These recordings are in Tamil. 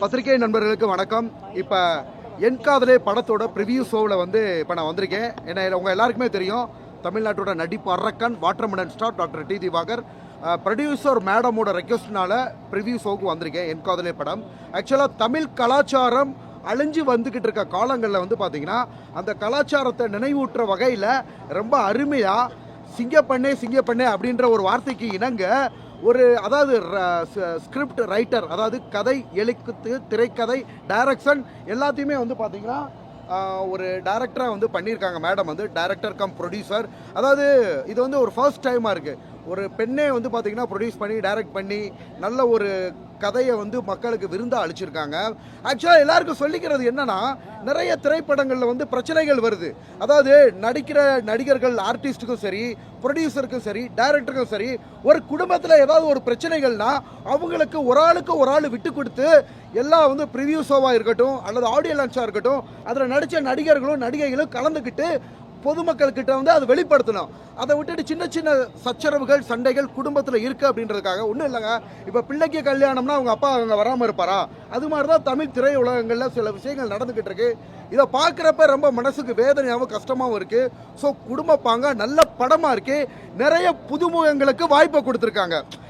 பத்திரிகை நண்பர்களுக்கு வணக்கம். இப்போ என் காதலே படத்தோட ப்ரிவியூ ஷோவில் வந்து இப்போ நான் வந்திருக்கேன். ஏன்னா உங்கள் எல்லாருக்குமே தெரியும். தமிழ்நாட்டோட நடிப்பு அரக்கன் watermelon star doctor T Divakar. Producer மேடமோட ரெக்வஸ்ட்னால ப்ரிவியூ ஷோவுக்கு வந்திருக்கேன் என் காதலே படம். ஆக்சுவலாக தமிழ் கலாச்சாரம் அழிஞ்சு வந்துக்கிட்டு இருக்க காலங்களில் வந்து பார்த்தீங்கன்னா அந்த கலாச்சாரத்தை நினைவூட்டுற வகையில் ரொம்ப அருமையாக சிங்கப்பண்ணே சிங்கப்பண்ணே அப்படின்ற ஒரு வார்த்தைக்கு இணங்க ஒரு அதாவது ஸ்கிரிப்ட் ரைட்டர் அதாவது கதை எழுத்து திரைக்கதை டைரக்ஷன் எல்லாத்தையுமே வந்து பார்த்தீங்கன்னா ஒரு டைரக்டராக வந்து பண்ணியிருக்காங்க மேடம் வந்து. டைரக்டர் கம் ப்ரொடியூசர் அதாவது இது வந்து ஒரு ஃபர்ஸ்ட் டைமாக இருக்குது ஒரு பெண்ணே வந்து பார்த்தீங்கன்னா ப்ரொடியூஸ் பண்ணி டைரக்ட் பண்ணி நல்ல ஒரு கதையை வந்து மக்களுக்கு விருந்தாக அளிச்சிருக்காங்க. ஆக்சுவலாக எல்லாருக்கும் சொல்லிக்கிறது என்னன்னா நிறைய திரைப்படங்களில் வந்து பிரச்சனைகள் வருது. அதாவது நடிக்கிற நடிகர்கள் ஆர்டிஸ்ட்டுக்கும் சரி ப்ரொடியூசருக்கும் சரி டைரக்டருக்கும் சரி ஒரு குடும்பத்தில் ஏதாவது ஒரு பிரச்சனைகள்னா அவங்களுக்கு ஒரு ஆளுக்கு ஒரு ஆள் விட்டு கொடுத்து எல்லாம் வந்து ப்ரிவியூ ஷோவாக இருக்கட்டும் அல்லது ஆடியோ லான்ச்சாக இருக்கட்டும் அதில் நடித்த நடிகர்களும் நடிகைகளும் கலந்துக்கிட்டு பொதுமக்கள்கிட்ட வந்து அதை வெளிப்படுத்தணும். அதை விட்டுட்டு சின்ன சின்ன சச்சரவுகள் சண்டைகள் குடும்பத்தில் இருக்கு அப்படின்றதுக்காக. ஒன்றும் இல்லைங்க. இப்போ பிள்ளைக்கு கல்யாணம்னா அவங்க அப்பா அவங்க வராமல் இருப்பாரா? அது மாதிரி தான் தமிழ் திரையுலகங்களில் சில விஷயங்கள் நடந்துக்கிட்டு இருக்கு. இதை பார்க்குறப்ப ரொம்ப மனசுக்கு வேதனையாகவும் கஷ்டமாகவும் இருக்கு. ஸோ குடும்ப பாங்க நல்ல படமாக இருக்கு. நிறைய புதுமுகங்களுக்கு வாய்ப்பை கொடுத்துருக்காங்க.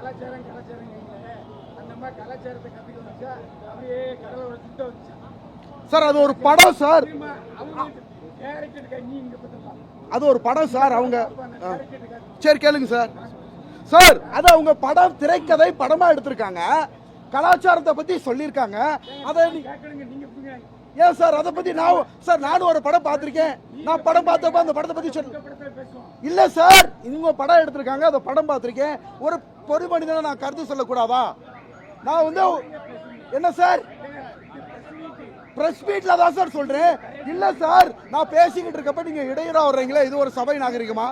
கலாச்சாரம் கலாச்சாரம் அந்த மாதிரி கலாச்சாரத்தை வச்சா அப்படியே கடலோட சுத்த வச்சு சார் அது ஒரு படம் சார். அது ஒரு படம் சார் அவங்க. சரி கேளுங்க சார். சார் அது அவங்க படம் திரைக்கதை படமா எடுத்திருக்காங்க. கலாச்சாரத்தை பத்தி சொல்லியிருக்காங்க. அதை ஏன் சார் அதை பத்தி நான் சார் நானும் ஒரு படம் பார்த்திருக்கேன். நான் படம் பார்த்தப்ப அந்த படத்தை பத்தி சொல்ல இல்ல சார் இவங்க படம் எடுத்திருக்காங்க அந்த படம் பார்த்திருக்கேன். ஒரு பொது மனிதனை நான் கருத்து சொல்லக்கூடாதா? நான் வந்து என்ன சார்? பிரஸ் மீட்ல தான் சார் சொல்றேன். இல்ல சார் நான் பேசிக்கிட்டு இருக்கப்ப நீங்க இடையூறா வர்றீங்களே இது ஒரு சபை நாகரிகமா?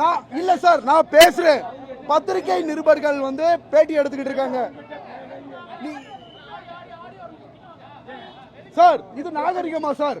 நான் இல்ல சார் நான் பேசுறேன். பத்திரிகை நிருபர்கள் வந்து பேட்டி எடுத்துக்கிட்டு இருக்காங்க. சார் இது நாகரிகமா சார்?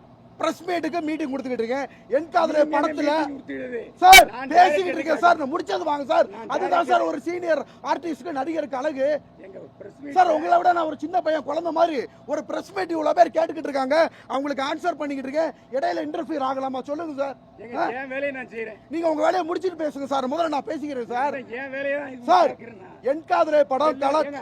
பிரஸ் மீட்டுக்கு மீட்டிங் கொடுத்துக்கிட்டு இருக்கேன். என் காதல படத்துல சார் பேசிக்கிட்டு இருக்கேன். சார் நான் முடிச்சது வாங்க சார் அதுதான் சார் ஒரு சீனியர் ஆர்டிஸ்ட்க்கு நடிகருக்கு அழகு. எங்க பிரஸ் மீட் சார் உங்களை விட நான் ஒரு சின்ன பையன் குழந்தை மாதிரி ஒரு பிரஸ் மீட் இவ்வளவு பேர் கேட்டுக்கிட்டு இருக்காங்க. அவங்களுக்கு ஆன்சர் பண்ணிக்கிட்டு இருக்கேன். இடையில இன்டர்ஃபியர் ஆகலாமா? சொல்லுங்க சார் நீங்க உங்க வேலையை முடிச்சிட்டு பேசுங்க சார் முதல்ல நான் பேசிக்கிறேன் சார் சார். என் காதலே படம் கேள்வி?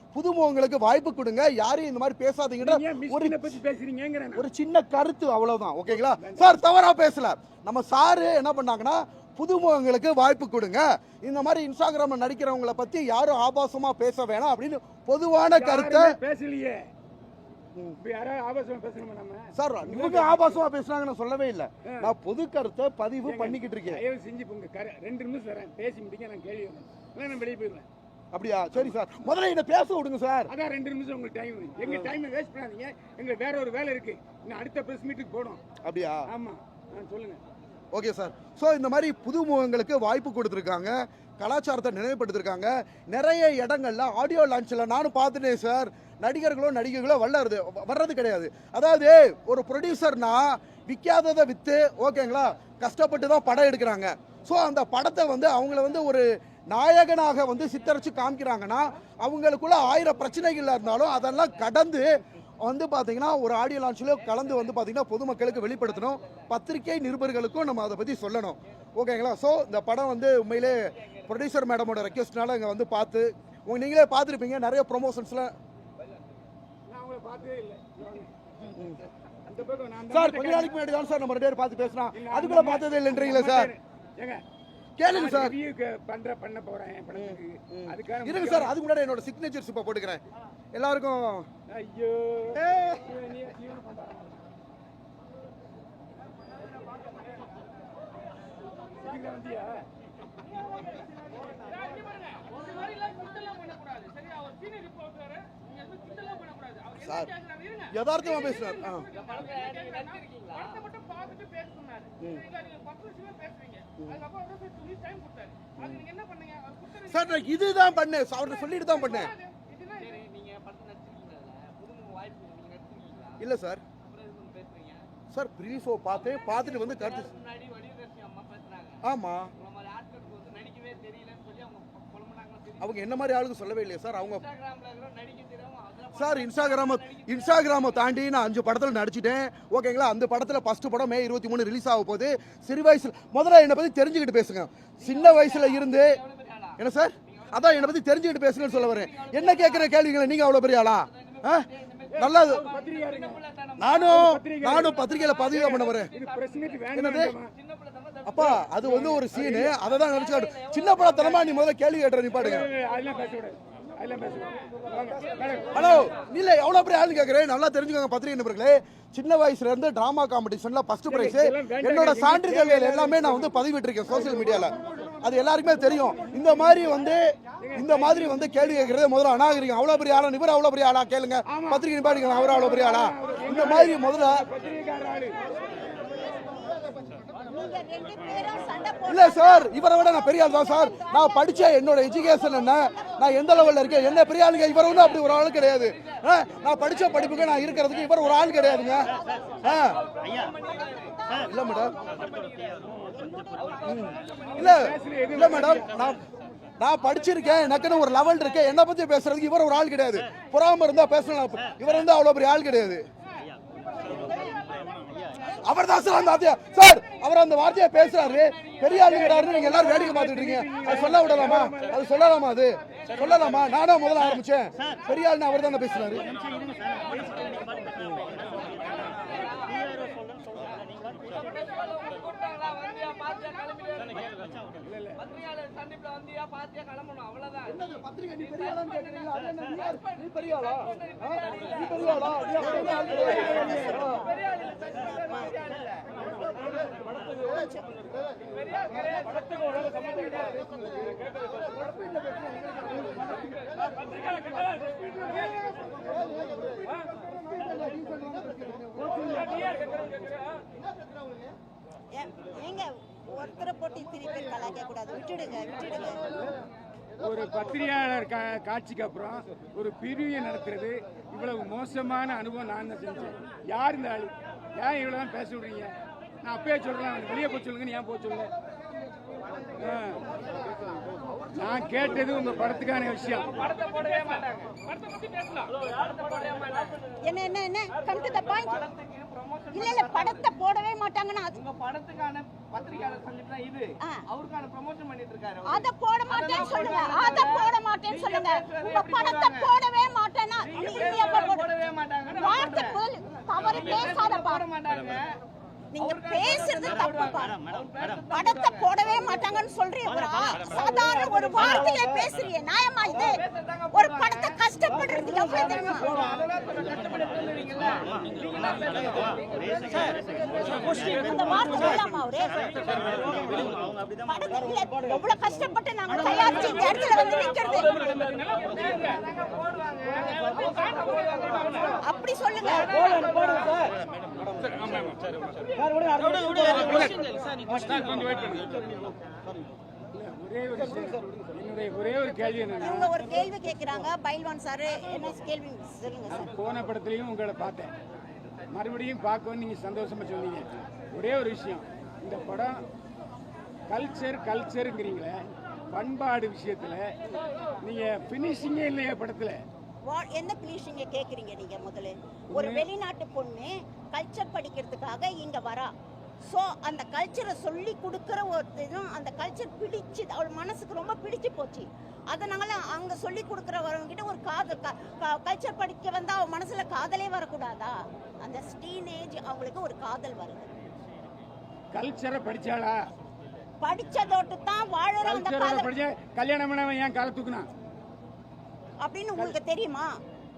புதுமுகங்களுக்கு வாய்ப்பு கொடுங்க. யாரையும் இந்த மாதிரி பேசாதீங்கன்ற ஒரு பேசுறீங்கிறேன் ஒரு சின்ன கருத்து அவ்வளவுதான். ஓகேங்களா? சார் தவறா பேசல. நம்ம சாரு என்ன பண்ணாங்கன்னா புதுமுகங்களுக்கு வாய்ப்பு கொடுங்க. இந்த மாதிரி இன்ஸ்டாகிராம்ல நடிக்கிறவங்கள பத்தி யாரும் ஆபாசமா பேச வேணாம் அப்படின்னு பொதுவான கருத்தை யாருமே பேசலையே சார் இவங்க ஆபாசமா பேசுனாங்க நான் சொல்லவே இல்லை. நான் பொது கருத்தை பதிவு பண்ணிக்கிட்டு இருக்கேன். தயவு செஞ்சு இப்ப உங்க கர- ரெண்டு நிமிஷம் தரேன். பேசி முடிக்க நான் கேள்வி கேட்கணும். இல்ல நான் வெளியே போயிடுவேன். அப்படியா? சரி சார். முதல்ல என்ன பேச விடுங்க சார். அதான் ரெண்டு நிமிஷம் உங்களுக்கு டைம் எங்க டைமை வேஸ்ட் பண்ணாதீங்க. எங்களுக்கு வேற ஒரு வேலை இருக்கு. இன்னும் அடுத்த பிரஸ் மீட்டுக்கு போகணும். அப்படியா? ஆமா. சொல்லுங்க. Okay sir. ஸோ இந்த மாதிரி புதுமுகங்களுக்கு வாய்ப்பு கொடுத்துருக்காங்க. கலாச்சாரத்தை நினைவுபடுத்திருக்காங்க நிறைய இடங்கள்ல ஆடியோ லான்ச்சில் நானும் பார்த்துட்டேன் சார். நடிகர்களோ நடிகைகளோ வளருது. வர்றது கிடையாது. அதாவது ஒரு ப்ரொடியூசர்னா விற்காததை விற்று ஓகேங்களா? கஷ்டப்பட்டு தான் படம் எடுக்கிறாங்க. ஸோ அந்த படத்தை வந்து அவங்கள வந்து ஒரு நாயகனாக வந்து சித்தரிச்சு காமிக்கிறாங்கன்னா அவங்களுக்குள்ள ஆயிரம் பிரச்சனைகள் இருந்தாலும் அதெல்லாம் கடந்து வந்து பார்த்தீங்கன்னா ஒரு ஆடியோ லான்ச்சில் கலந்து வந்து பார்த்தீங்கன்னா பொதுமக்களுக்கு வெளிப்படுத்தணும். பத்திரிகை நிருபர்களுக்கும் நம்ம அதை பற்றி சொல்லணும். ஓகேங்களா ஸோ இந்த படம் வந்து உண்மையிலே ப்ரொடியூசர் மேடமோட ரெக்வஸ்ட்னால இங்கே வந்து பார்த்து உங்க நீங்களே பார்த்துருப்பீங்க. நிறைய அந்த சார் கொஞ்ச நாளைக்கு முன்னாடி தான் சார் நம்ம ரெண்டு பேரும் பார்த்து பேசுறோம் அதுக்குள்ள பார்த்ததே இல்லைன்றீங்களா சார்? கேளுங்க சார். பண்ற பண்ண போறேன் என் படத்துக்கு. அதுக்காக இருங்க சார் அதுக்கு முன்னாடி என்னோட சிக்னேச்சர்ஸ் இப்போ போட்டுக்கிறேன். எல்லாருக்கும். ஐயோ. வந்தியா? சார். யதார்த்தமா பேசுறாரு. சார் நான் இதுதான் பண்ணேன். அவர் சொல்லிட்டு தான் பண்ணேன். இல்ல சார். சார் ப்ரீ ஷோ பார்த்தேன். பார்த்துட்டு வந்து கருத்து ஆமா. அவங்க என்ன மாதிரி ஆளுக்கு சொல்லவே இல்லையா சார் அவங்க சார் இன்ஸ்டாகிராம இன்ஸ்டாகிராமை தாண்டி நான் அஞ்சு படத்தில் நடிச்சிட்டேன். ஓகேங்களா அந்த படத்தில் ஃபர்ஸ்ட் படம் மே இருபத்தி மூணு ரிலீஸ் ஆக போகுது. சிறு வயசுல முதல்ல என்னை பற்றி தெரிஞ்சுக்கிட்டு பேசுங்க. சின்ன வயசுல இருந்து என்ன சார்? அதான் என்னை பற்றி தெரிஞ்சுக்கிட்டு பேசுங்கன்னு சொல்ல வரேன். என்ன கேட்குற கேள்விகளை நீங்கள் அவ்வளோ பெரிய ஆளா? ஆ? நல்லா பத்திரிகையாளருங்க. நானும் நானும் பத்திரிகையில பதிவு பண்ண வரேன் என்னது? அப்பா அது வந்து ஒரு சீனு அதை தான் நினைச்சு காட்டு. சின்ன படத்தனமா நீ முதல்ல கேள்வி கேட்டுற நீ பாடுங்க. ஹலோ இல்ல எவ்வளவு பெரிய ஆளுன்னு கேக்குறேன். நல்லா தெரிஞ்சுக்கோங்க பத்திரிகை நண்பர்களே. சின்ன வயசுல இருந்து டிராமா காம்படிஷன்ல ஃபர்ஸ்ட் பிரைஸ் என்னோட சான்றிதழ்கள் எல்லாமே நான் வந்து பதிவிட்டிருக்கேன் சோஷியல் மீடியால அது எல்லாருக்குமே தெரியும். இந்த மாதிரி வந்து இந்த மாதிரி வந்து கேள்வி கேட்கறது முதல்ல அநாகரிகம். அவ்வளவு பெரிய ஆளா? இவர் அவ்வளவு பெரிய ஆளா? கேளுங்க. பத்திரிகை நிப்பாடிங்க அவர் அவ்வளவு பெரிய ஆளா? இந்த மாதிரி முதல்ல பத்திரிகைக்கார ஆளு நீங்க ரெண்டு பேரும் சண்டை இல்ல சார். இவரை விட நான் பெரிய ஆள் தான் சார். நான் படிச்ச என்னோட எஜுகேஷன் என்ன? நான் எந்த லெவல்ல இருக்கேன்? என்ன பெரிய ஆளுங்க? இவர் ஒன்றும் அப்படி ஒரு ஆள் கிடையாது. ஆ, நான் படிச்ச படிப்புக்கு நான் இருக்கிறதுக்கு இவர் ஒரு ஆள் கிடையாதுங்க. ஆ. இல்ல மேடம். இல்ல இல்ல மேடம். நான் நான் படிச்சிருக்கேன். எனக்குன்னு ஒரு லெவல் இருக்கு. என்ன பத்தி பேசுறதுக்கு இவர் ஒரு ஆள் கிடையாது. புறாம இருந்தா பேசலாம். இவர் வந்து அவ்வளவு பெரிய ஆள் கிடையாது. அவர் தான் சார் அந்த வார்த்தையா. சார் அவர் அந்த வார்த்தையை பேசுறாரு. பெரிய ஆளுங்கிறாரு நீங்க எல்லாரும் வேடிக்கை பார்த்துட்டு இருக்கீங்க. அது சொல்ல விடலாமா? அது சொல்லலாமா அது? சொல்லலாமா? நானும் முதல்ல ஆரம்பிச்சேன். பெரிய ஆள்னு அவர் தானே பேசுறாரு. பத்திரிகை நீ வந்தியா ஆளான்னு கிளம்பணும் அது நீ நீ பெரிய ஆளா நீ பெரிய ஆளா கிடையாது. ஏங்க ஒருத்தரை போட்டு இத்தனை பேர் கலாய்க்க கூடாது. விட்டுடுங்க விட்டுடுங்க. ஒரு பத்திரிகையாளர் கா காட்சிக்கு அப்புறம் ஒரு பிரிவை நடத்துறது. இவ்வளவு மோசமான அனுபவம் நான் தான் செஞ்சேன். யார் இந்த ஆளு? ஏன் இவ்வளோ தான் பேச விடுறீங்க? நான் அப்பயே சொல்றேன் வெளியே போய் சொல்லுங்கன்னு ஏன் போக சொல்லுங்க. நான் கேட்டது உங்க படத்துக்கான விஷயம். என்ன என்ன என்ன? கம் டு த பாயிண்ட் இல்ல இல்ல படத்தை போடவே மாட்டாங்கன்னா உங்க படத்துக்கான பத்திரிகையாளர் சந்திப்பு தான் இது. அவருக்கான ப்ரமோஷன் பண்ணிட்டு இருக்காரு அவரு. அத போட மாட்டேன்னு சொல்லுங்க. அத போட மாட்டேன்னு சொல்லுங்க. உங்க படத்தை போடவே மாட்டேன்னா போடவே மாட்டாங்க வார்த்தை தவறு பேசாதப்பா. போட மாட்டாங்க. நீங்க பேசுறது தப்புப்பா படத்தை போடவே மாட்டாங்கன்னு சொல்றீங்க சாதாரண ஒரு வார்த்தையில பேசுறீங்க நியாயமா இது ஒரு படத்தை கஷ்டப்படுறது எவ்வளவு தெரியுமா அந்த வார்த்தை சொல்லாமா அவரு படத்துல எவ்வளவு கஷ்டப்பட்டு நாங்க தயாரிச்சு இந்த இடத்துல வந்து நிக்கிறது அப்படி சொல்லுங்க. என்னுடைய ஒரே ஒரு கேள்வி என்னன்னா ஒரு கேள்வி கேக்குறாங்க. பைல்வான் சார் என்ன கேள்வி சொல்லுங்க சார். போன படத்துலையும் உங்களை பார்த்தேன். மறுபடியும் பார்க்கவும் நீங்கள் சந்தோஷமா சொன்னீங்க. ஒரே ஒரு விஷயம். இந்த படம் கல்ச்சர் கல்ச்சருங்கிறீங்களே பண்பாடு விஷயத்துல நீங்க பினிஷிங்கே இல்லையா படத்துல? என்ன ப்ளீஷிங்க கேக்குறீங்க நீங்க முதல்ல? ஒரு வெளிநாட்டு பொண்ணு கல்ச்சர் படிக்கிறதுக்காக இங்க வரா. ஸோ அந்த கல்ச்சரை சொல்லி கொடுக்குற ஒரு இதுவும் அந்த கல்ச்சர் பிடிச்சு அவள் மனசுக்கு ரொம்ப பிடிச்சு போச்சு. அதனால அங்க சொல்லி கொடுக்குறவங்க கிட்ட ஒரு காதல் கல்ச்சர் படிக்க வந்தா அவ மனசுல காதலே வரக்கூடாதா? அந்த ஸ்டீனேஜ் அவங்களுக்கு ஒரு காதல் வருது. கல்ச்சரை படிச்சாளா? படிச்சதோட்டு தான் வாழறோம் அந்த காதல் கல்யாணம் பண்ணவன் ஏன் காலை அப்படின்னு உங்களுக்கு தெரியுமா?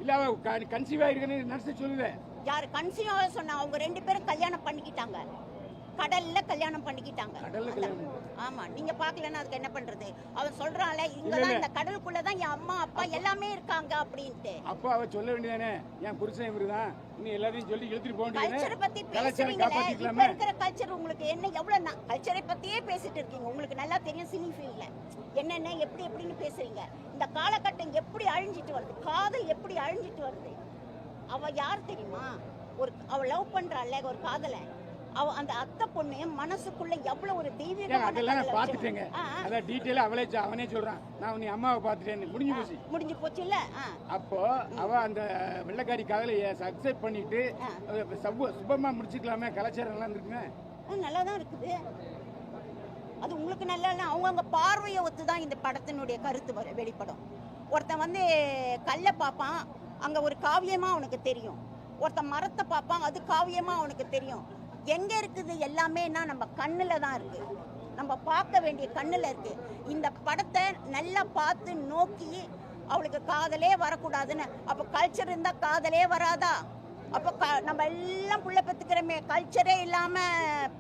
இல்ல அவ கன்சீவ் ஆயிருக்குன்னு நர்ஸ் சொல்லுது யார் கன்சியூவா சொன்னா அவங்க ரெண்டு பேரும் கல்யாணம் பண்ணிக்கிட்டாங்க. கடல்ல கல்யாணம் பண்ணிக்கிட்டாங்க. ஆமா நீங்க பாக்கலன்னா அதுக்கு என்ன பண்றது? அவன் சொல்றான்ல இங்கதான். இந்த கடலுக்குள்ளதான் என் அம்மா அப்பா எல்லாமே இருக்காங்க அப்படின்ட்டு. அப்பா அவ சொல்ல வேண்டியதானே? என் புருஷன் இவருதான். இன்னும் எல்லாத்தையும் சொல்லி இழுத்துட்டு போக கல்ச்சரை பத்தி பேசுறீங்களே இப்ப இருக்கிற கல்ச்சர் உங்களுக்கு என்ன? எவ்வளவு கல்ச்சரை பத்தியே பேசிட்டு இருக்கீங்க. உங்களுக்கு நல்லா தெரியும் சினி ஃபீல்ட்ல என்னென்ன எப்படி எப்படின்னு பேசுறீங்க. இந்த காலகட்டம் எப்படி அழிஞ்சிட்டு வருது? காதல் எப்படி அழிஞ்சிட்டு வருது? அவ யார் தெரியுமா? ஒரு அவ லவ் பண்றாள்ல ஒரு காதலை. அவ அந்த அத்தை பொண்ணு மனசுக்குள்ள எவ்வளவு ஒரு தெய்வீகமான அதெல்லாம் நான் பாத்துட்டேங்க. அதான் டீட்டெயிலா அவளே அவனே சொல்றான். நான் உன்னை அம்மாவை பாத்துட்டேன்னு முடிஞ்சு போச்சு. முடிஞ்சு போச்சுல்ல ஆ. அப்போ அவ அந்த வெள்ளக்காரி காதலை சக்செப்ட் பண்ணிட்டு சுபமா முடிச்சுக்கலாமே கலாச்சாரம் எல்லாம் இருக்குங்க நல்லா தான் இருக்குது. அது உங்களுக்கு நல்லா இல்லை. அவங்கவுங்க பார்வையை ஒத்து தான் இந்த படத்தினுடைய கருத்து வர வெளிப்படும். ஒருத்தன் வந்து கல்லை பார்ப்பான் அங்கே ஒரு காவியமாக அவனுக்கு தெரியும். ஒருத்தன் மரத்தை பார்ப்பான் அது காவியமாக அவனுக்கு தெரியும். எங்கே இருக்குது எல்லாமேனா நம்ம கண்ணில் தான் இருக்குது நம்ம பார்க்க வேண்டிய கண்ணில் இருக்குது இந்த படத்தை நல்லா பார்த்து நோக்கி அவளுக்கு காதலே வரக்கூடாதுன்னு. அப்போ கல்ச்சர் இருந்தால் காதலே வராதா? அப்போ க நம்ம எல்லாம் புள்ள பெற்றுக்கிறோமே கல்ச்சரே இல்லாமல்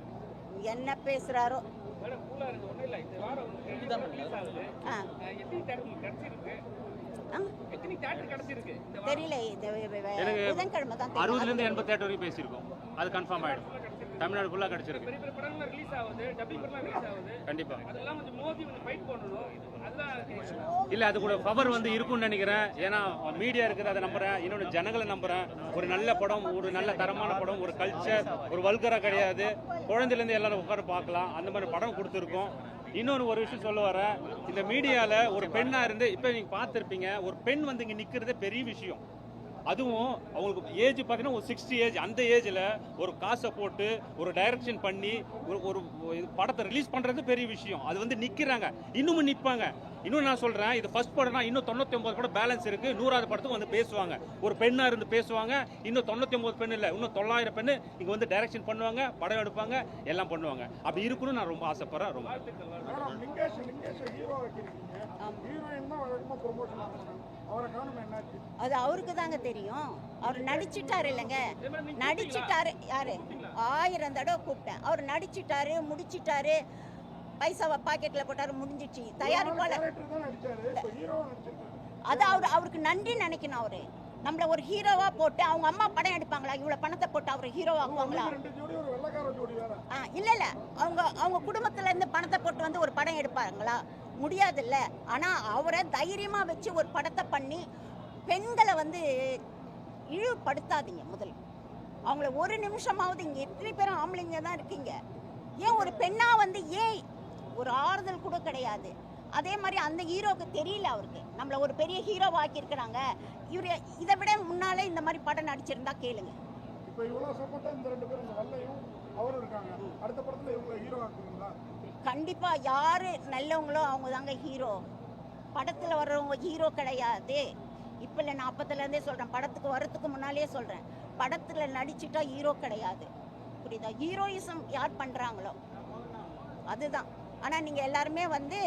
என்ன பேசுகிறாரோ தெரியல புதன்கிழமை தான் அறுபதுல இருந்து. எண்பத்தி எட்டு வரைக்கும் பேசியிருக்கோம். அது கன்ஃபார்ம் ஆயிடும். தமிழ்நாடு ஃபுல்லா கிடைச்சிருக்கு. பெரிய பெரிய படங்கள் ரிலீஸ் ஆகுது டப்பிங் படம் ரிலீஸ் ஆகுது. கண்டிப்பா. அதெல்லாம் கொஞ்சம் மோதி கொஞ்சம் ஃபைட் பண்ணணும். அதுதான் இல்ல அது கூட பவர் வந்து இருக்கும்னு நினைக்கிறேன். ஏன்னா மீடியா இருக்குது அதை நம்புறேன். இன்னொன்று ஜனங்களை நம்புறேன். ஒரு நல்ல படம் ஒரு நல்ல தரமான படம் ஒரு கல்ச்சர் ஒரு வல்கரா கிடையாது. குழந்தையில இருந்து எல்லாரும் உட்கார பார்க்கலாம். அந்த மாதிரி படம் கொடுத்துருக்கோம். இன்னொன்று ஒரு விஷயம் சொல்ல வரேன். இந்த மீடியால ஒரு பெண்ணா இருந்து இப்போ நீங்க பார்த்துருப்பீங்க ஒரு பெண் வந்து இங்க நிக்கிறதே பெரிய விஷயம். அதுவும் அவங்களுக்கு ஏஜ் பார்த்தீங்கன்னா ஒரு சிக்ஸ்டி ஏஜ் அந்த ஏஜில் ஒரு காசை போட்டு ஒரு டைரக்ஷன் பண்ணி ஒரு ஒரு படத்தை ரிலீஸ் பண்ணுறது பெரிய விஷயம். அது வந்து நிற்கிறாங்க இன்னமும் நிற்பாங்க இன்னும் நான் சொல்கிறேன் இது ஃபர்ஸ்ட் படம்னா இன்னும் தொண்ணூற்றி ஒன்பது கூட பேலன்ஸ் இருக்குது நூறாவது படத்துக்கு வந்து பேசுவாங்க. ஒரு பெண்ணாக இருந்து பேசுவாங்க. இன்னும் தொண்ணூற்றி ஒன்பது பெண் இல்லை இன்னும் தொள்ளாயிரம் பெண்ணு இங்கே வந்து டைரக்ஷன் பண்ணுவாங்க படம் எடுப்பாங்க எல்லாம் பண்ணுவாங்க. அப்படி இருக்கணும்னு நான் ரொம்ப ஆசைப்படுறேன் ரொம்ப. அது அவருக்கு தாங்க தெரியும். அவர் நடிச்சிட்டாரு இல்லைங்க. நடிச்சிட்டாரு. யாரு? ஆயிரம் தடவை கூப்பிட்டேன். அவர் நடிச்சிட்டாரு முடிச்சிட்டாரு. பைசாவை பாக்கெட்ல போட்டாரு முடிஞ்சிச்சு தயாரிப்பாளர். அது அவர் அவருக்கு நன்றி நினைக்கணும் அவரு. நம்மள ஒரு ஹீரோவா போட்டு அவங்க அம்மா படம் எடுப்பாங்களா? இவ்வளவு பணத்தை போட்டு அவர் ஹீரோ ஆக்குவாங்களா? இல்ல இல்ல. அவங்க அவங்க குடும்பத்துல இருந்து பணத்தை போட்டு வந்து ஒரு படம் எடுப்பாங்களா? முடியாது இல்ல ஆனா அவரை தைரியமா வச்சு ஒரு படத்தை பண்ணி பெண்களை வந்து இழிவுபடுத்தாதீங்க முதல்ல. அவங்கள ஒரு நிமிஷமாவது இங்க எத்தனை பேரும் ஆம்பளைங்க தான் இருக்கீங்க? ஏன் ஒரு பெண்ணா வந்து ஏன் ஒரு ஆறுதல் கூட கிடையாது. அதே மாதிரி அந்த ஹீரோக்கு தெரியல அவருக்கு. நம்மள ஒரு பெரிய ஹீரோ ஆக்கியிருக்கிறாங்க. இவர் இதை விட முன்னாலே இந்த மாதிரி படம் நடிச்சிருந்தா கேளுங்க. இப்போ இவ்வளோ சப்போர்ட்டா இந்த ரெண்டு பேரும் இந்த வெள்ளையும் அவரும் இருக்காங்க. அடுத்த படத்துல இவங்க ஹீரோ ஆக்குவீங்களா? கண்டிப்பாக யார் நல்லவங்களோ அவங்க தாங்க ஹீரோ படத்தில் வர்றவங்க ஹீரோ கிடையாது. இப்போ இல்லை நான் அப்பத்துலேருந்தே சொல்கிறேன் படத்துக்கு வர்றதுக்கு முன்னாலே சொல்கிறேன் படத்தில் நடிச்சிட்டா ஹீரோ கிடையாது. புரியுதா? ஹீரோயிசம் யார் பண்ணுறாங்களோ அதுதான். ஆனால் நீங்கள் எல்லாருமே வந்து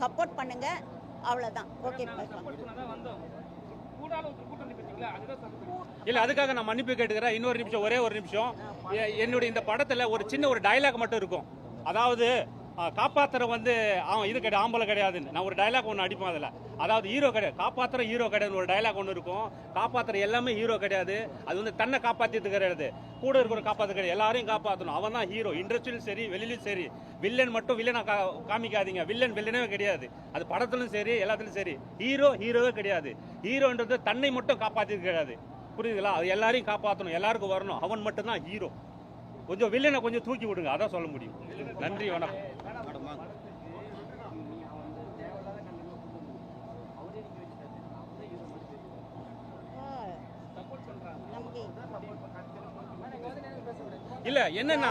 சப்போர்ட் பண்ணுங்க. அவ்வளோதான் ஓகே தான் இல்ல அதுக்காக நான் மன்னிப்பு கேட்டுக்கிறேன். இன்னொரு நிமிஷம் ஒரே ஒரு நிமிஷம். என்னுடைய இந்த படத்துல ஒரு சின்ன ஒரு டயலாக் மட்டும் இருக்கும். அதாவது ஆ, காப்பாத்துற வந்து அவன் இது கிடையாது ஆம்பளை கிடையாதுன்னு. நான் ஒரு டயலாக் ஒன்று அடிப்பேன் அதில். அதாவது ஹீரோ கிடையாது காப்பாத்துற ஹீரோ கிடையாதுன்னு ஒரு டயலாக் ஒன்று இருக்கும். காப்பாத்துற எல்லாமே ஹீரோ கிடையாது. அது வந்து தன்னை காப்பாற்றிட்டு கிடையாது கூட இருக்கிற காப்பாற்ற கிடையாது. எல்லாரையும் காப்பாற்றணும் அவன் தான் ஹீரோ இண்டஸ்ட்ரியிலும் சரி வெளியிலும் சரி. வில்லன் மட்டும் வில்லனை கா காமிக்காதீங்க. வில்லன் வில்லனே கிடையாது. அது படத்துலையும் சரி எல்லாத்துலையும் சரி. ஹீரோ ஹீரோவே கிடையாது. ஹீரோன்றது தன்னை மட்டும் காப்பாற்றிட்டு கிடையாது புரியுதுங்களா? அது எல்லாரையும் காப்பாற்றணும் எல்லாருக்கும் வரணும். அவன் மட்டும்தான் ஹீரோ கொஞ்சம் வில்லனை கொஞ்சம் தூக்கி விடுங்க அதான் சொல்ல முடியும். நன்றி வணக்கம். இல்ல என்னன்னா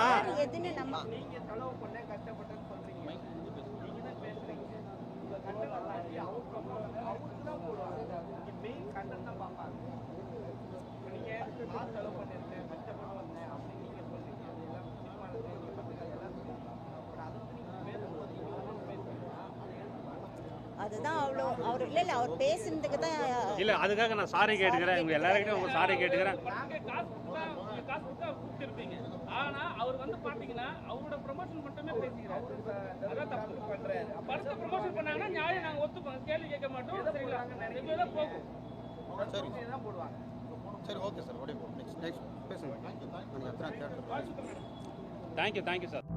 அவர் பேசுனதுக்கு தான் இல்ல அதுக்காக நான் சாரி கேட்டுக்கிறேன். உங்க எல்லாருக்கிட்டும் உங்க சாரி கேட்டுக்கிறேன். நாங்க காசு கொடுத்தா நீங்க காசு கொடுத்தா கூப்பிட்டுருப்பீங்க ஆனா அவர் வந்து பாத்தீங்கன்னா அவரோட ப்ரமோஷன் மட்டுமே பேசிக்கிறாரு. அதான் தப்பு. பண்றாரு படத்தை ப்ரமோஷன் பண்ணாங்கன்னா நியாயம் நாங்க ஒத்துப்போம். கேள்வி கேட்க மாட்டோம். சரிங்களா? ரெகுலரா போகும். சரி. சரி okay sir okay next next பேசுங்க. Thank you thank you sir